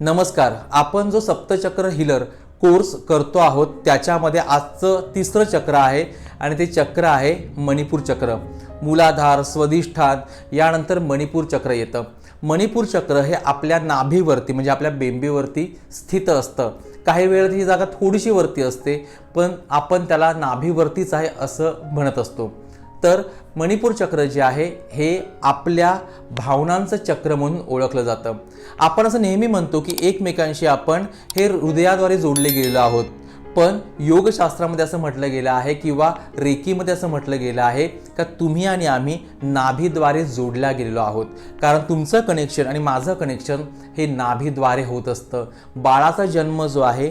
नमस्कार आपण जो सप्तचक्र हिलर कोर्स करतो आहोत त्याच्यामध्ये आजचं तिसरं चक्र आहे आणि ते चक्र आहे मणिपूर चक्र. मूलाधार स्वधिष्ठान यानंतर मणिपूर चक्र येतं. मणिपूर चक्र हे आपल्या नाभीवरती म्हणजे आपल्या बेंबीवरती स्थित असतं. काही वेळेत ही जागा थोडीशी वरती असते पण आपण त्याला नाभीवरतीच आहे असं म्हणत असतो. तर मणिपूर चक्र जे आहे हे आपल्या भावनांचं चक्र म्हणून ओळखलं जातं. आपण असं नेहमी म्हणतो की एकमेकांशी आपण हे हृदयाद्वारे जोडले गेलेलो आहोत. पण योगशास्त्रामध्ये असं म्हटलं गेलं आहे किंवा रेकीमध्ये असं म्हटलं गेलं आहे का तुम्ही आणि आम्ही नाभीद्वारे जोडल्या गेलेलो आहोत. कारण तुमचं कनेक्शन आणि माझं कनेक्शन हे नाभीद्वारे होत असतं. बाळाचा जन्म जो आहे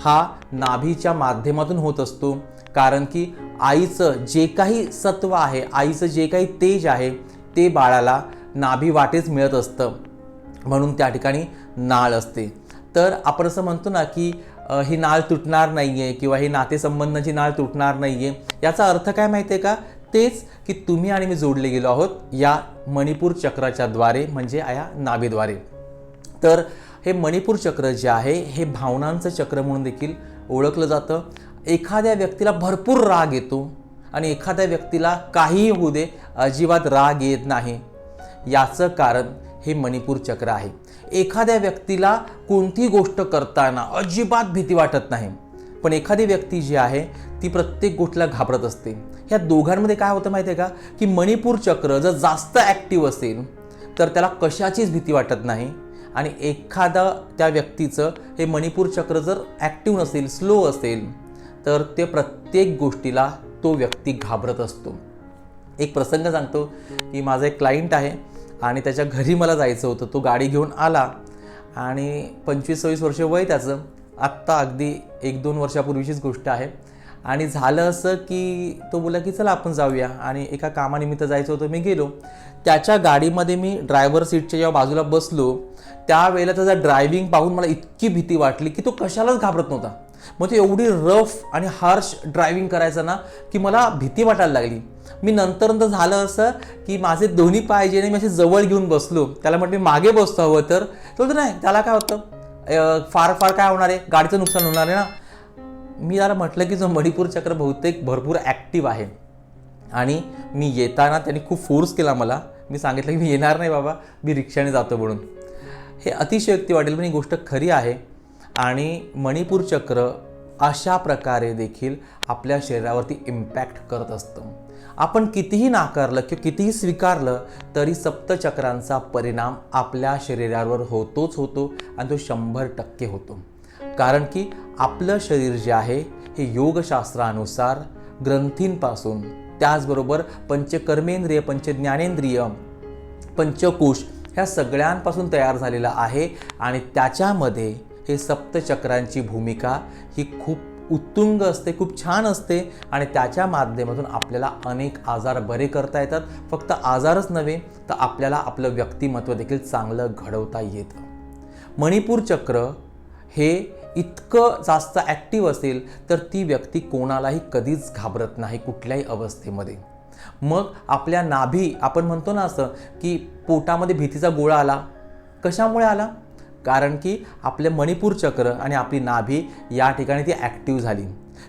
हा नाभीच्या माध्यमातून होत असतो. कारण की आईचं जे काही सत्व आहे आईचं जे काही तेज आहे ते बाळाला नाभी वाटेच मिळत असतं. म्हणून त्या ठिकाणी नाळ असते. तर आपण असं म्हणतो ना की ही नाळ तुटणार नाही आहे किंवा ही नातेसंबंधाची नाळ तुटणार नाही आहे याचा अर्थ काय माहिती आहे का? तेच की तुम्ही आणि मी जोडले गेलो आहोत या मणिपूर चक्राच्या द्वारे म्हणजे या नाभीद्वारे. तर हे मणिपूर चक्र जे आहे हे भावनांचं चक्र म्हणून देखील ओळखलं जातं. एखाद्या व्यक्तीला भरपूर राग येतो आणि एखाद्या व्यक्तीला काहीही होऊ दे अजिबात राग येत नाही. याचं कारण हे मणिपूर चक्र आहे. एखाद्या व्यक्तीला कोणती गोष्ट करताना अजिबात भीती वाटत नाही. पण एखादी व्यक्ती जी आहे ती प्रत्येक गोष्टीला घाबरत असते. ह्या दोघांमध्ये काय होतं माहिती आहे का? की मणिपूर चक्र जर जास्त ॲक्टिव्ह असेल तर त्याला कशाचीच भीती वाटत नाही. आणि एखादा त्या व्यक्तीचं हे मणिपूर चक्र जर ॲक्टिव्ह नसेल स्लो असेल तर ते प्रत्येक गोष्टीला तो व्यक्ती घाबरत असतो. एक प्रसंग सांगतो की माझा एक क्लायंट आहे आणि त्याच्या घरी मला जायचं होतं. तो गाडी घेऊन आला आणि पंचवीस सव्वीस वर्ष वय त्याचं. आत्ता अगदी एक दोन वर्षापूर्वीचीच गोष्ट आहे. आणि झालं असं की तो बोला की चला आपण जाऊया. आणि एका कामानिमित्त जायचं होतं मी गेलो. त्याच्या गाडीमध्ये मी ड्रायव्हर सीटच्या जेव्हा बाजूला बसलो त्यावेळेला त्याचा ड्रायव्हिंग पाहून मला इतकी भीती वाटली की तो कशालाच घाबरत नव्हता. मग ते एवढी रफ आणि हार्श ड्रायव्हिंग करायचं ना की मला भीती वाटायला लागली. मी नंतर नंतर झालं असं की माझे दोन्ही पाय जे नाही मी असे जवळ घेऊन बसलो त्याला म्हटलं मी मागे बसतो हवं तर. तो नाही त्याला काय होतं? फार फार काय होणार आहे? गाडीचं नुकसान होणार आहे ना? मी जरा म्हटलं की जो मणिपूर चक्र बहुतेक भरपूर ॲक्टिव्ह आहे. आणि मी येताना त्यांनी खूप फोर्स केला मला. मी सांगितलं की मी येणार नाही बाबा मी रिक्षाने जातो म्हणून. हे अतिशयोक्ती वाटेल पण ही गोष्ट खरी आहे. आणि मणिपूर चक्र अशा प्रकारे देखील आपल्या शरीरावरती इम्पॅक्ट करत असतं. आपण कितीही नाकारलं किंवा कितीही स्वीकारलं तरी सप्तचक्रांचा परिणाम आपल्या शरीरावर होतोच होतो आणि तो शंभर टक्के होतो. कारण की आपलं शरीर जे आहे हे योगशास्त्रानुसार ग्रंथींपासून त्याचबरोबर पंचकर्मेंद्रिय पंचज्ञानेंद्रिय पंचकोश ह्या सगळ्यांपासून तयार झालेला आहे आणि त्याच्यामध्ये हे सप्तचक्रांची भूमिका ही खूप उत्तुंग असते खूप छान असते आणि त्याच्या माध्यमातून आपल्याला अनेक आजार बरे करता येतात. फक्त आजारच नव्हे तर आपल्याला आपलं व्यक्तिमत्व देखील चांगलं घडवता येतं. मणिपूर चक्र हे इतकं जास्त ॲक्टिव्ह असेल तर ती व्यक्ती कोणालाही कधीच घाबरत नाही कुठल्याही अवस्थेमध्ये. मग आपल्या नाभी आपण म्हणतो ना असं की पोटामध्ये भीतीचा गोळा आला. कशामुळे आला? कारण की आपले मणिपूर चक्र आणि आपली नाभी या ठिकाणी ती ॲक्टिव्ह झाली.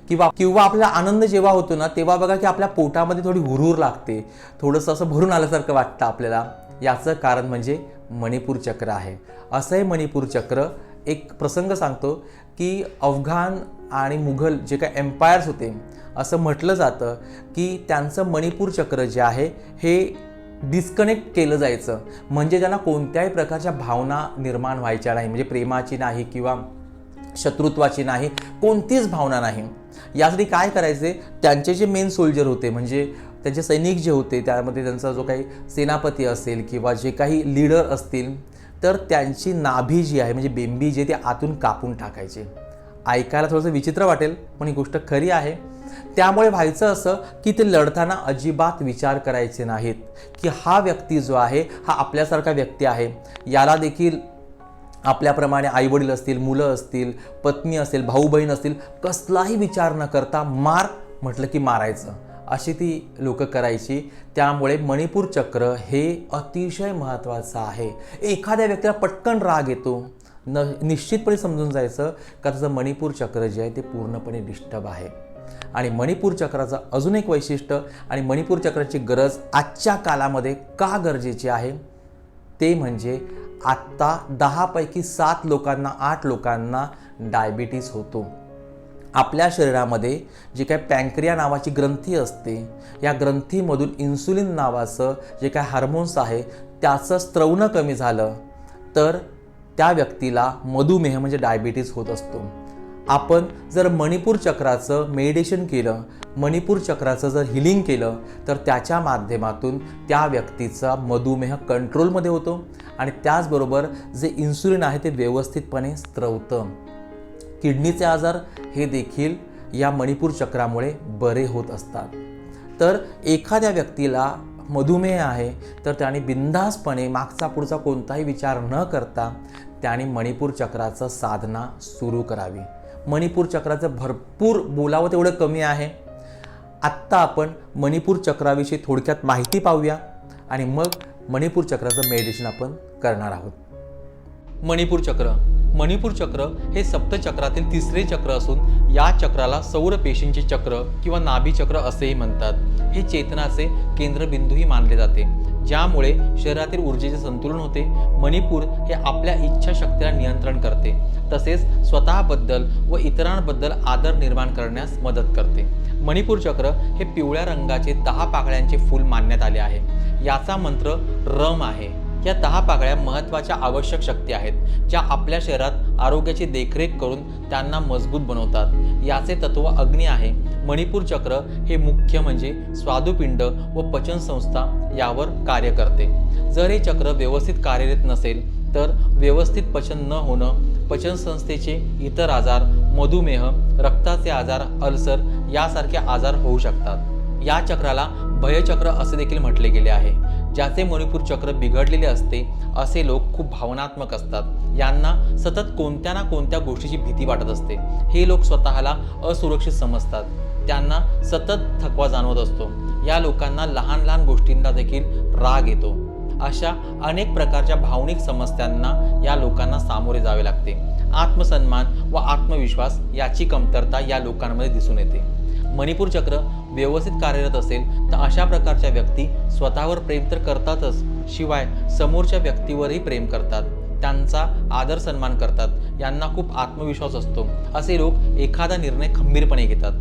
किंवा किंवा आपल्याला आनंद जेव्हा होतो ना तेव्हा बघा की आपल्या पोटामध्ये थोडी हुरूर लागते. थोडंसं असं भरून आल्यासारखं वाटतं आपल्याला. याचं कारण म्हणजे मणिपूर चक्र आहे. असं हे मणिपूर चक्र एक प्रसंग सांगतो की अफगाण आणि मुघल जे काही एम्पायर्स होते असं म्हटलं जातं की त्यांचं मणिपूर चक्र जे आहे हे डिस्कनेक्ट केलं जायचं. म्हणजे त्यांना कोणत्याही प्रकारच्या भावना निर्माण व्हायच्या नाही म्हणजे प्रेमाची नाही किंवा शत्रुत्वाची नाही कोणतीच भावना नाही. यासाठी काय करायचे? त्यांचे जे मेन सोल्जर होते म्हणजे त्यांचे सैनिक जे होते त्यामध्ये त्यांचा जो काही सेनापती असेल किंवा जे काही लीडर असतील तर त्यांची नाभी जी आहे म्हणजे बेंबी जे ते आतून कापून टाकायचे. ऐकायला थोडंसं विचित्र वाटेल पण ही गोष्ट खरी आहे. त्यामुळे व्हायचं असं की ते लढताना अजिबात विचार करायचे नाहीत की हा व्यक्ती जो आहे हा आपल्यासारखा व्यक्ती आहे. याला देखील आपल्याप्रमाणे आईवडील असतील मुलं असतील पत्नी असेल भाऊ बहीण असतील कसलाही विचार न करता मार म्हटलं की मारायचं. अशी ती लोक करायची. त्यामुळे मणिपूर चक्र हे अतिशय महत्त्वाचं आहे. एखाद्या व्यक्तीला पटकन राग येतो. न निश्चितपणे समजून जायचं का त्याचं मणिपूर चक्र जे आहे ते पूर्णपणे डिस्टर्ब आहे. आणि मणिपूर चक्राचं अजून एक वैशिष्ट्य आणि मणिपूर चक्राची गरज आजच्या कालामध्ये का गरजेची आहे? ते म्हणजे आत्ता दहापैकी सात लोकांना आठ लोकांना डायबिटीस होतो. आपल्या शरीरामध्ये जे काय पँक्रिया नावाची ग्रंथी असते या ग्रंथीमधून इन्सुलिन नावाचं जे काय हार्मोन्स आहे त्याचं स्त्रवणं कमी झालं तर त्या व्यक्तीला मधुमेह म्हणजे डायबिटीस होत असतो. आपण जर मणिपूर चक्राचं मेडिटेशन केलं मणिपूर चक्राचं जर हिलिंग केलं तर त्याच्या माध्यमातून त्या व्यक्तीचा मधुमेह कंट्रोलमध्ये होतो आणि त्याचबरोबर जे इन्सुलिन आहे ते व्यवस्थितपणे स्त्रवतं किडनीचे आजार हे देखील या मणिपूर चक्रामुळे बरे होत असतात. तर एखाद्या व्यक्तीला मधुमेह आहे तर त्याने बिंदासपणे मागचा पुढचा कोणताही विचार न करता त्याने मणिपूर चक्राचं साधना सुरू करावी. मणिपूर चक्राचं भरपूर बोलावं तेवढं कमी आहे. आत्ता आपण मणिपूर चक्राविषयी थोडक्यात माहिती पाहूया आणि मग मणिपूर चक्राचं मेडिटेशन आपण करणार आहोत. मणिपूर चक्र मणिपूर चक्र हे सप्तचक्रातील तिसरे चक्र असून या चक्राला सौर पेशींचे चक्र किंवा नाभी चक्र असेही म्हणतात. हे चेतनाचे केंद्रबिंदूही मानले जाते. ज्यामुळे शरीरातील ऊर्जेचे संतुलन होते. मणिपूर हे आपल्या इच्छाशक्तीला नियंत्रण करते. तसेच स्वतःबद्दल व इतरांबद्दल आदर निर्माण करण्यास मदत करते. मणिपूर चक्र हे पिवळ्या रंगाचे दहा पाकळ्यांचे फूल मानण्यात आले आहे. याचा मंत्र रम आहे. या दहा पाकळ्या महत्त्वाच्या आवश्यक शक्ती आहेत ज्या आपल्या शरीरात आरोग्याची देखरेख करून त्यांना मजबूत बनवतात. याचे तत्व अग्नी आहे. मणिपूर चक्र हे मुख्य म्हणजे स्वादुपिंड व पचन संस्था यावर कार्य करते. जर हे चक्र व्यवस्थित कार्यरत नसेल तर व्यवस्थित पचन न होणं पचनसंस्थेचे इतर आजार मधुमेह रक्ताचे आजार अल्सर यासारखे आजार होऊ शकतात. या चक्राला भयचक्र असे देखील म्हटले गेले आहे. ज्याचे मणिपूर चक्र बिघडलेले असते असे लोक खूप भावनात्मक असतात. यांना सतत कोणत्या ना कोणत्या गोष्टीची भीती वाटत असते. हे लोक स्वतःला असुरक्षित समजतात. त्यांना सतत थकवा जाणवत असतो. या लोकांना लहान लहान गोष्टींना देखील राग येतो. अशा अनेक प्रकारच्या भावनिक समस्यांना या लोकांना सामोरे जावे लागते. आत्मसन्मान व आत्मविश्वास याची कमतरता या लोकांमध्ये दिसून येते. मणिपूर चक्र व्यवस्थित कार्यरत असेल तर अशा प्रकारच्या व्यक्ती स्वतःवर प्रेम तर करतातच. शिवाय समोरच्या व्यक्तीवरही प्रेम करतात. त्यांचा आदर सन्मान करतात. यांना खूप आत्मविश्वास असतो. असे लोक एखादा निर्णय खंबीरपणे घेतात.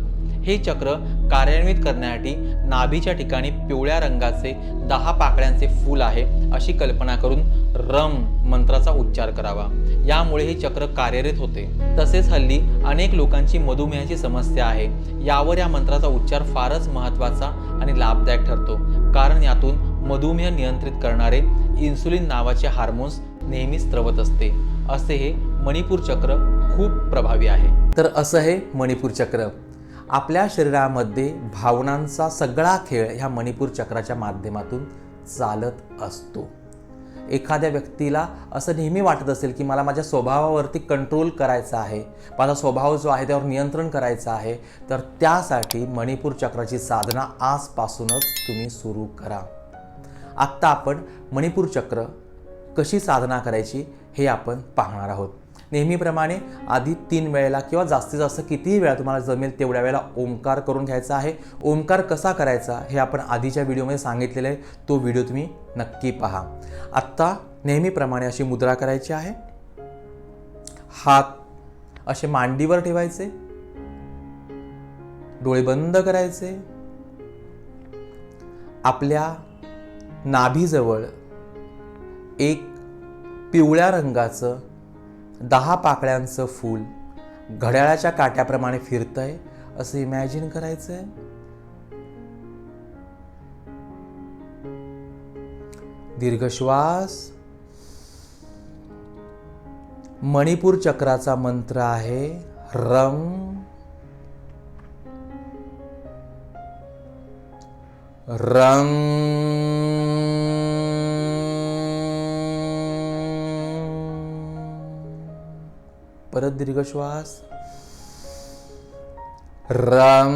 हे चक्र कार्यान्वित करण्यासाठी नाभीच्या ठिकाणी पिवळ्या रंगाचे दहा पाकळ्यांचे फूल आहे अशी कल्पना करून रम मंत्राचा उच्चार करावा. यामुळे हे चक्र कार्यरत होते. तसेच हल्ली अनेक लोकांची मधुमेहाची समस्या आहे. यावर या मंत्राचा उच्चार फारच महत्त्वाचा आणि लाभदायक ठरतो. कारण यातून मधुमेह नियंत्रित करणारे इन्सुलिन नावाचे हार्मोन्स नेहमी स्त्रवत असते. असे हे मणिपूर चक्र खूप प्रभावी आहे. तर असं हे मणिपूर चक्र. आपल्या शरीरामध्ये भावनांचा सगळा खेळ ह्या मणिपूर चक्राच्या माध्यमातून चालत असतो. एखाद्या व्यक्तीला असं नेहमी वाटत असेल की मला माझ्या स्वभावावरती कंट्रोल करायचा आहे माझा स्वभाव जो आहे त्यावर नियंत्रण करायचं आहे तर त्यासाठी मणिपूर चक्राची साधना आजपासूनच तुम्ही सुरू करा. आत्ता आपण मणिपूर चक्र कशी साधना करायची हे आपण पाहणार आहोत. नेहमीप्रमाणे आधी तीन वेळेला किंवा जास्तीत जास्त कितीही वेळा तुम्हाला जमेल तेवढ्या वेळेला ओंकार करून घ्यायचा आहे. ओंकार कसा करायचा हे आपण आधीच्या व्हिडिओमध्ये सांगितलेलं आहे. तो व्हिडिओ तुम्ही नक्की पहा. आत्ता नेहमीप्रमाणे अशी मुद्रा करायची आहे. हात असे मांडीवर ठेवायचे. डोळे बंद करायचे. आपल्या नाभीजवळ एक पिवळ्या रंगाचं दहा पाकळ्यांचं फूल घड्याळाच्या काट्याप्रमाणे फिरतंय असं इमॅजिन करायचं आहे दीर्घ श्वास मणिपूर चक्राचा मंत्र आहे रम रंग. परत दीर्घ श्वास राम.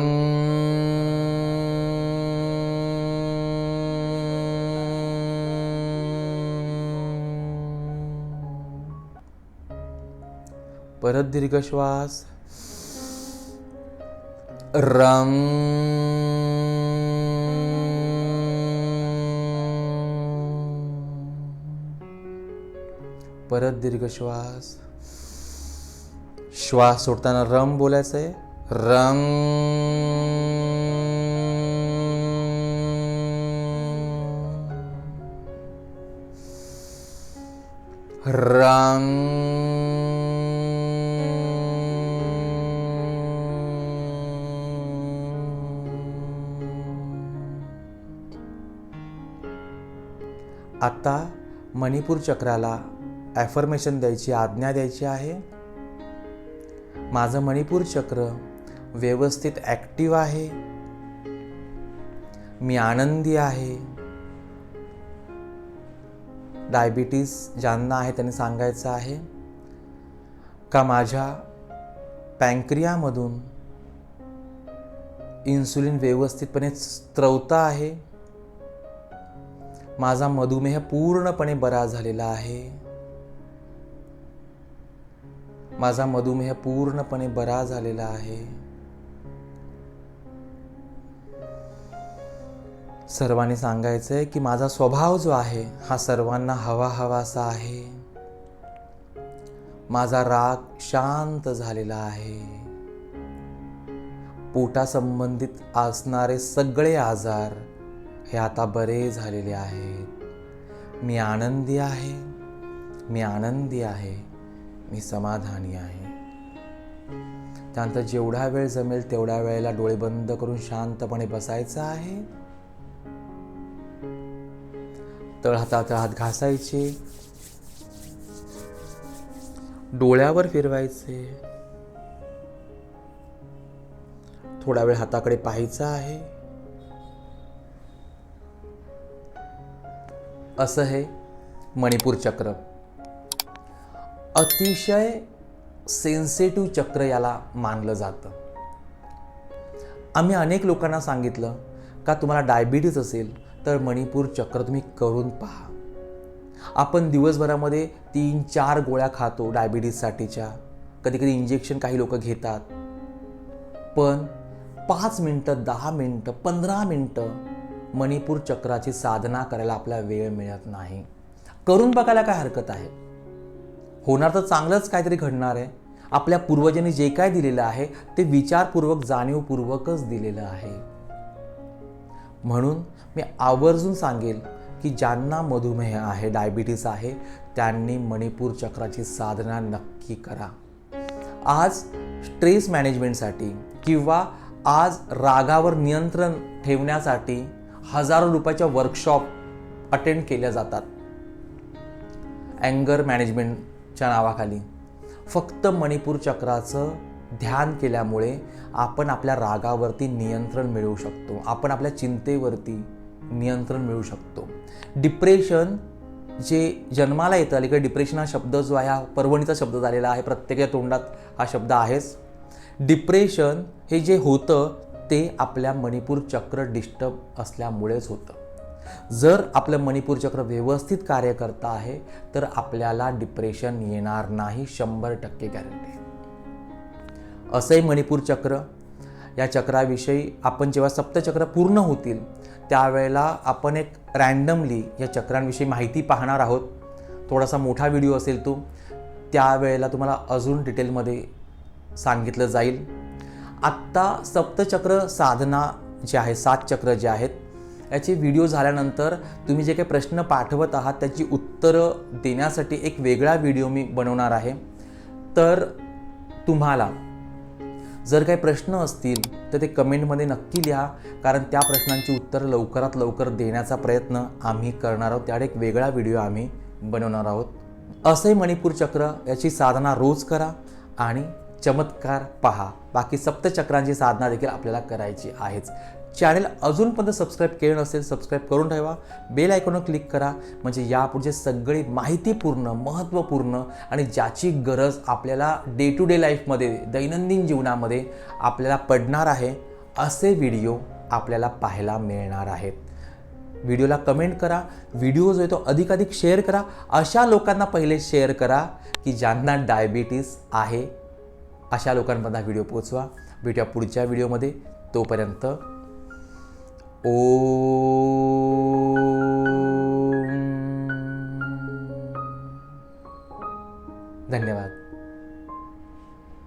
परत दीर्घ श्वास राम. परत दीर्घ श्वास श्वास सोडताना रम बोलायचं आहे. रम. रम. आता मणिपूर चक्राला ॲफर्मेशन द्यायची आज्ञा द्यायची आहे. माझं मणिपूर चक्र व्यवस्थित ॲक्टिव्ह आहे. मी आनंदी आहे. डायबिटीस ज्यांना आहे त्यांनी सांगायचं आहे का माझ्या पँक्रियामधून इन्सुलिन व्यवस्थितपणे स्त्रवता आहे? माझा मधुमेह पूर्णपणे बरा झालेला आहे. माझा मधुमेह पूर्णपणे बरा झालेला आहे. सर्वांनी सांगायचं आहे की माझा स्वभाव जो आहे हा सर्वांना हवा हवासा आहे. माझा राग शांत झालेला आहे. पोटासंबंधित असणारे सगळे आजार हे आता बरे झालेले आहेत. मी आनंदी आहे. मी आनंदी आहे. मी समाधानी आहे. त्यानंतर जेवढा वेळ जमेल तेवढ्या वेळेला डोळे बंद करून शांतपणे बसायचं आहे. तळहातात हात घासायचे. डोळ्यावर फिरवायचे. थोडा वेळ हाताकडे पाहायचं आहे. असं हे मणिपूर चक्र. अतिशय सेन्सिटिव्ह चक्र याला मानलं जातं. आम्ही अनेक लोकांना सांगितलं का तुम्हाला डायबिटीज असेल तर मणिपूर चक्र तुम्ही करून पहा. आपण दिवसभरामध्ये तीन चार गोळ्या खातो डायबिटीजसाठीच्या कधी कधी इंजेक्शन काही लोक घेतात. पण पाच मिनटं दहा मिनटं पंधरा मिनटं मणिपूर चक्राची साधना करायला आपला वेळ मिळत नाही. करून बघायला काय हरकत आहे? होणार तर चांगलंच काहीतरी घडणार आहे. आपल्या पूर्वजांनी जे काय दिलेलं आहे ते विचारपूर्वक जाणीवपूर्वकच दिलेलं आहे. म्हणून मी आवर्जून सांगेल की ज्यांना मधुमेह आहे डायबिटीस आहे त्यांनी मणिपूर चक्राची साधना नक्की करा. आज स्ट्रेस मॅनेजमेंटसाठी किंवा आज रागावर नियंत्रण ठेवण्यासाठी हजारो रुपयाच्या वर्कशॉप अटेंड केल्या जातात. अँगर मॅनेजमेंट च्या नावाखाली. फक्त मणिपूर चक्राचं ध्यान केल्यामुळे आपण आपल्या रागावरती नियंत्रण मिळवू शकतो. आपण आपल्या चिंतेवरती नियंत्रण मिळवू शकतो. डिप्रेशन जे जन्माला येतं अलीकडे डिप्रेशन हा शब्द जो आहे हा परवणीचा शब्द झालेला आहे प्रत्येकाच्या तोंडात हा शब्द आहेच. डिप्रेशन हे जे होतं ते आपल्या मणिपूर चक्र डिस्टर्ब असल्यामुळेच होतं. जर आपलं मणिपूर चक्र व्यवस्थित कार्य करत आहे तर आपल्याला डिप्रेशन येणार नाही शंभर टक्के गॅरंटी असंही मणिपूर चक्र या चक्राविषयी आपण जेव्हा सप्तचक्र पूर्ण होतील त्यावेळेला आपण एक रँडमली या चक्रांविषयी माहिती पाहणार आहोत. थोडासा मोठा व्हिडिओ असेल तो त्यावेळेला तुम्हाला अजून डिटेलमध्ये सांगितलं जाईल. आत्ता सप्तचक्र साधना जे आहे सात चक्र जे आहेत याचे व्हिडिओ झाल्यानंतर तुम्ही जे काही प्रश्न पाठवत आहात त्याची उत्तरं देण्यासाठी एक वेगळा व्हिडिओ मी बनवणार आहे. तर तुम्हाला जर काही प्रश्न असतील तर ते कमेंटमध्ये नक्की लिहा कारण त्या प्रश्नांची उत्तरं लवकरात लवकर देण्याचा प्रयत्न आम्ही करणार आहोत. त्याकडे एक वेगळा व्हिडिओ आम्ही बनवणार आहोत. असंही मणिपूर चक्र याची साधना रोज करा आणि चमत्कार पहा. बाकी सप्तचक्रांची साधना देखील आपल्याला करायची आहेच. चॅनल अजूनपर्यंत सबस्क्राईब केलं नसेल सबस्क्राईब करून ठेवा. बेल आयकॉनवर क्लिक करा. म्हणजे यापुढचे सगळी माहितीपूर्ण महत्त्वपूर्ण आणि ज्याची गरज आपल्याला डे टू डे लाईफमध्ये दैनंदिन जीवनामध्ये आपल्याला पडणार आहे असे व्हिडिओ आपल्याला पाहायला मिळणार आहेत. व्हिडिओला कमेंट करा. व्हिडिओ जो आहे तो अधिकाधिक शेअर करा. अशा लोकांना पहिले शेअर करा की ज्यांना डायबिटीस आहे अशा लोकांपर्यंत हा व्हिडिओ पोचवा भेटूया पुढच्या व्हिडिओमध्ये तोपर्यंत ओ धन्यवाद.